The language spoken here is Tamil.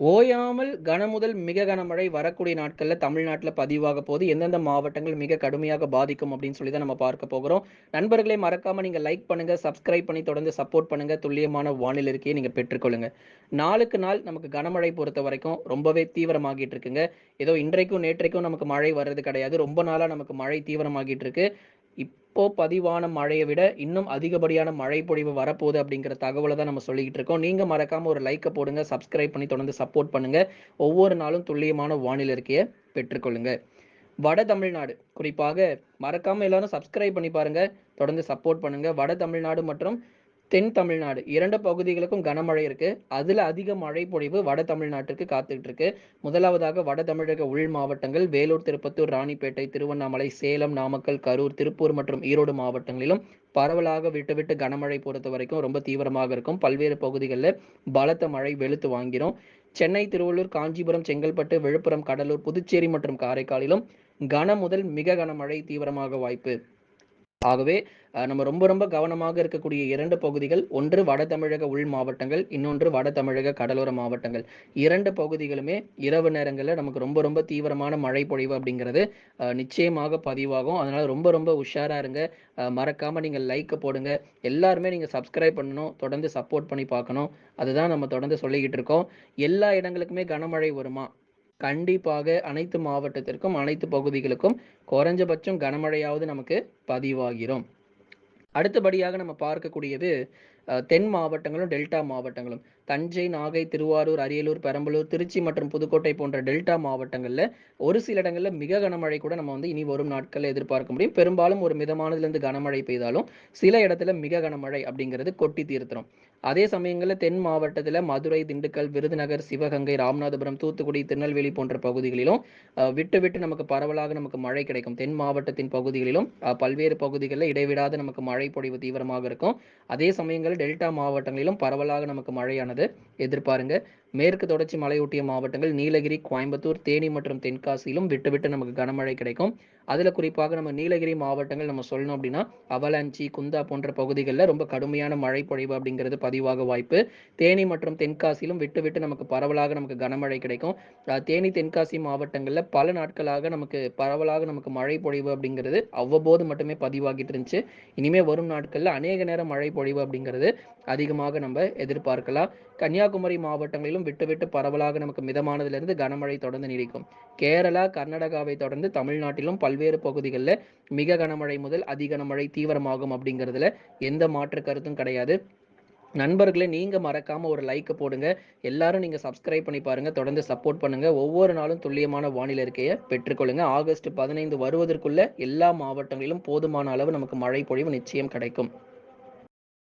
ஓயாமல் கனமுதல் மிக கனமழை வரக்கூடிய நாட்கள்ல தமிழ்நாட்டுல பதிவாக போது எந்தெந்த மாவட்டங்கள் மிக கடுமையாக பாதிக்கும் அப்படின்னு சொல்லி தான் நம்ம பார்க்க போகிறோம். நண்பர்களே மறக்காம நீங்க லைக் பண்ணுங்க, சப்ஸ்கிரைப் பண்ணி தொடர்ந்து சப்போர்ட் பண்ணுங்க. துல்லியமான வானிலை இருக்கையை நீங்க பெற்றுக்கொள்ளுங்க. நாளுக்கு நாள் நமக்கு கனமழை பொறுத்த வரைக்கும் ரொம்பவே தீவிரமாகிட்டு இருக்குங்க. ஏதோ இன்றைக்கும், நேற்றைக்கும் நமக்கு மழை வர்றது கிடையாது. ரொம்ப நாளா நமக்கு மழை தீவிரமாகிட்டு இருக்கு. இப்போ பதிவான மழையை விட இன்னும் அதிகப்படியான மழை பொழிவு வரப்போகுது அப்படிங்கிற தகவலை தான் நம்ம சொல்லிக்கிட்டு இருக்கோம். நீங்க மறக்காம ஒரு லைக்கை போடுங்க, சப்ஸ்கிரைப் பண்ணி தொடர்ந்து சப்போர்ட் பண்ணுங்க. ஒவ்வொரு நாளும் துல்லியமான வானிலை அறிக்கைய பெற்றுக்கொள்ளுங்க. வட தமிழ்நாடு குறிப்பாக மறக்காம எல்லாரும் சப்ஸ்கிரைப் பண்ணி பாருங்க. தொடர்ந்து சப்போர்ட் பண்ணுங்க. வட தமிழ்நாடு மற்றும் தென் தமிழ்நாடு இரண்டு பகுதிகளுக்கும் கனமழை இருக்கு. அதுல அதிக மழை பொழிவு வட தமிழ்நாட்டுக்கு காத்துக்கிட்டு இருக்கு. முதலாவதாக வட தமிழக உள் மாவட்டங்கள் வேலூர், திருப்பத்தூர், ராணிப்பேட்டை, திருவண்ணாமலை, சேலம், நாமக்கல், கரூர், திருப்பூர் மற்றும் ஈரோடு மாவட்டங்களிலும் பரவலாக விட்டு விட்டு கனமழை பொறுத்தவரைக்கும் ரொம்ப தீவிரமாக இருக்கும். பல்வேறு பகுதிகளில் பலத்த மழை வெளுத்து வாங்கிரும். சென்னை, திருவள்ளூர், காஞ்சிபுரம், செங்கல்பட்டு, விழுப்புரம், கடலூர், புதுச்சேரி மற்றும் காரைக்காலிலும் கன முதல் மிக கனமழை தீவிரமாக வாய்ப்பு. ஆகவே நம்ம ரொம்ப ரொம்ப கவனமாக இருக்கக்கூடிய இரண்டு பகுதிகள், ஒன்று வட தமிழக உள் மாவட்டங்கள், இன்னொன்று வட தமிழக கடலோர மாவட்டங்கள். இரண்டு பகுதிகளுமே இரவு நேரங்களில் நமக்கு ரொம்ப ரொம்ப தீவிரமான மழை பொழிவு அப்படிங்கிறது நிச்சயமாக பதிவாகும். அதனால ரொம்ப ரொம்ப உஷாரா இருங்க. மறக்காமல் மறக்காம நீங்க லைக்க போடுங்க. எல்லாருமே நீங்க சப்ஸ்கிரைப் பண்ணணும். தொடர்ந்து சப்போர்ட் பண்ணி பார்க்கணும். அதுதான் நம்ம தொடர்ந்து சொல்லிக்கிட்டு இருக்கோம். எல்லா இடங்களுக்குமே கனமழை வருமா? கண்டிப்பாக அனைத்து மாவட்டத்திற்கும், அனைத்து பகுதிகளுக்கும் குறைஞ்சபட்சம் கனமழையாவது நமக்கு பதிவாகிரும். அடுத்தபடியாக நம்ம பார்க்கக்கூடியது தென் மாவட்டங்களும், டெல்டா மாவட்டங்களும். தஞ்சை, நாகை, திருவாரூர், அரியலூர், பெரம்பலூர், திருச்சி மற்றும் புதுக்கோட்டை போன்ற டெல்டா மாவட்டங்களில் ஒரு சில இடங்களில் மிக கனமழை கூட நம்ம வந்து இனி வரும் நாட்களில் எதிர்பார்க்க முடியும். பெரும்பாலும் ஒரு மிதமானதுலேருந்து கனமழை பெய்தாலும், சில இடத்துல மிக கனமழை அப்படிங்கிறது கொட்டி தீர்த்துரும். அதே சமயங்களில் தென் மாவட்டத்தில் மதுரை, திண்டுக்கல், விருதுநகர், சிவகங்கை, ராமநாதபுரம், தூத்துக்குடி, திருநெல்வேலி போன்ற பகுதிகளிலும் விட்டு விட்டு நமக்கு பரவலாக நமக்கு மழை கிடைக்கும். தென் மாவட்டத்தின் பகுதிகளிலும் பல்வேறு பகுதிகளில் இடைவிடாத நமக்கு மழை பொழிவு தீவிரமாக இருக்கும். அதே சமயங்களில் டெல்டா மாவட்டங்களிலும் பரவலாக நமக்கு மழையானது எதிர்பாருங்க. மேற்கு தொடர்ச்சி மலையொட்டிய மாவட்டங்கள் நீலகிரி, கோயம்புத்தூர், தேனி மற்றும் தென்காசியிலும் விட்டு விட்டு நமக்கு கனமழை கிடைக்கும். அதில் குறிப்பாக நம்ம நீலகிரி மாவட்டங்கள் நம்ம சொல்லணும் அப்படின்னா, அவலாஞ்சி, குந்தா போன்ற பகுதிகளில் ரொம்ப கடுமையான மழை பொழிவு அப்படிங்கிறது பதிவாக வாய்ப்பு. தேனி மற்றும் தென்காசியிலும் விட்டு விட்டு நமக்கு பரவலாக நமக்கு கனமழை கிடைக்கும். தேனி, தென்காசி மாவட்டங்களில் பல நாட்களாக நமக்கு பரவலாக நமக்கு மழை பொழிவு அப்படிங்கிறது அவ்வப்போது மட்டுமே பதிவாகிட்டு இருந்துச்சு. இனிமே வரும் நாட்களில் அநேக நேரம் மழை பொழிவு அப்படிங்கிறது அதிகமாக நம்ம எதிர்பார்க்கலாம். கன்னியாகுமரி மாவட்டங்களிலும் விட்டு விட்டு பரவலாக நமக்கு மிதமானதிலிருந்து கனமழை தொடர்ந்து நீடிக்கும். கேரளா, கர்நாடகாவை தொடர்ந்து தமிழ்நாட்டிலும் பல்வேறு பகுதிகளில் மிக கனமழை முதல் அதி கனமழை தீவிரமாகும் அப்படிங்கிறதுல எந்த மாற்று கருத்தும் கிடையாது. நண்பர்களே நீங்க மறக்காம ஒரு லைக் போடுங்க. எல்லாரும் நீங்க சப்ஸ்கிரைப் பண்ணி பாருங்க. தொடர்ந்து சப்போர்ட் பண்ணுங்க. ஒவ்வொரு நாளும் துல்லியமான வானிலை இருக்கையை பெற்றுக்கொள்ளுங்க. ஆகஸ்ட் 15 வருவதற்குள்ள எல்லா மாவட்டங்களிலும் போதுமான அளவு நமக்கு மழை பொழிவு நிச்சயம் கிடைக்கும்.